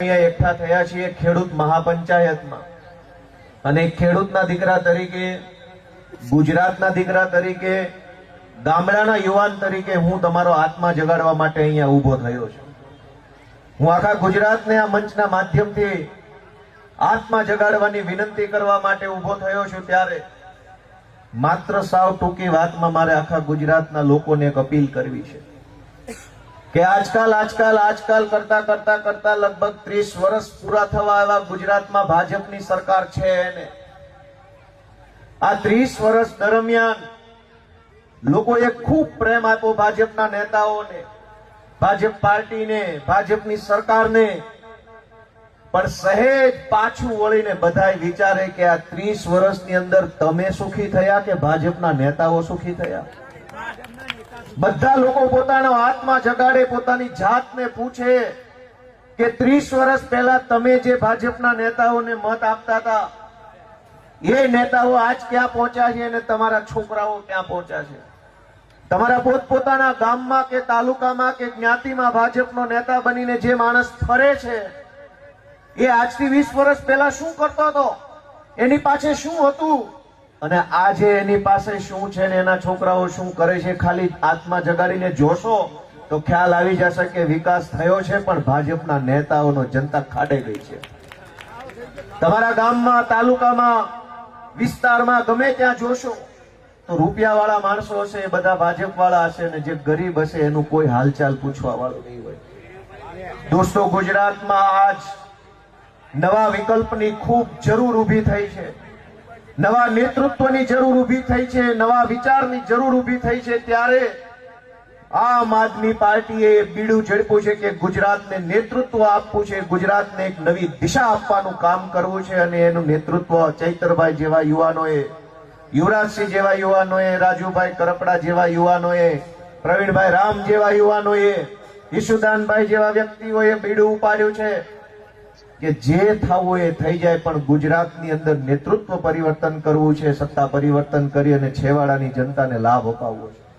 અહીંયા એકઠા થયા છીએ ખેડૂત મહાપંચાયતમાં. અને ખેડૂતના દીકરા તરીકે, ગુજરાતના દીકરા તરીકે, ગામડાના યુવાન તરીકે હું તમારો આત્મા જગાડવા માટે અહીંયા ઊભો થયો છું. હું આખા ગુજરાતને આ મંચના માધ્યમથી આત્મા જગાડવાની વિનંતી કરવા માટે ઊભો થયો છું ત્યારે માત્ર સાવ ટૂંકી વાતમાં મારે આખા ગુજરાતના લોકોને એક અપીલ કરવી છે. કે આજકાલ આજકાલ આજકાલ કરતા કરતા કરતા લગભગ ત્રીસ વર્ષ પૂરા થવા આવ્યા ગુજરાતમાં ભાજપની સરકાર છે એને. આ ત્રીસ વર્ષ દરમિયાન લોકોએ ખૂબ પ્રેમ આપ્યો ભાજપના નેતાઓને, ભાજપ પાર્ટીને, ભાજપની સરકારને. પણ સહેજ પાછું વળીને બધાય વિચારે કે આ ત્રીસ વર્ષની અંદર તમે સુખી થયા કે ભાજપના નેતાઓ સુખી થયા? બધા લોકો પોતાનો આત્મા જગાડે, પોતાની જાતને પૂછે કે ત્રીસ વર્ષ પહેલા તમે જે ભાજપના નેતાઓને મત આપતા હતા, એ નેતાઓ આજ ક્યાં પહોંચ્યા છે અને તમારા છોકરાઓ ક્યાં પહોંચ્યા છે? તમારા પોતપોતાના ગામમાં કે તાલુકામાં કે જ્ઞાતિમાં ભાજપનો નેતા બનીને જે માણસ ફરે છે, એ આજથી વીસ વર્ષ પહેલા શું કરતો હતો? એની પાસે શું હતું? અને આજે એની પાસે શું છે ને એના છોકરાઓ શું કરે છે, ખાલી આત્મા જગાડીને જોશો તો ખ્યાલ આવી જશે કે વિકાસ થયો છે, પણ ભાજપના નેતાઓનો જનતા ખાડે ગઈ છે. તમારા ગામમાં, તાલુકામાં, વિસ્તારમાં ગમે ત્યાં જોશો તો રૂપિયા વાળા માણસો હશે એ બધા ભાજપ વાળા હશે ને જે ગરીબ હશે એનું કોઈ હાલચાલ પૂછવા વાળું નહીં હોય. દોસ્તો, ગુજરાતમાં આજ નવા વિકલ્પની ખૂબ જરૂર ઊભી થઈ છે. નવા નેતૃત્વની જરૂર ઊભી થઈ છે, નવા વિચારની જરૂર ઊભી થઈ છે, ત્યારે આમ આદમી પાર્ટીએ બીડું ઝડપ્યું છે કે ગુજરાતને નેતૃત્વ આપવું છે, ગુજરાતને એક નવી દિશા આપવાનું કામ કરવું છે અને એનું નેતૃત્વ ચૈતરભાઈ જેવા યુવાનોએ, યુવરાજસિંહ જેવા યુવાનોએ, રાજુભાઈ કરપડા જેવા યુવાનોએ, પ્રવીણભાઈ રામ જેવા યુવાનોએ, ઈશુદાનભાઈ જેવા વ્યક્તિઓએ બીડું ઉપાડ્યું છે. કે જે થવું એ થઈ જાય, પણ ગુજરાતની અંદર નેતૃત્વ પરિવર્તન કરવું છે, સત્તા પરિવર્તન કરી અને છેવાડાની જનતાને લાભ અપાવવો છે.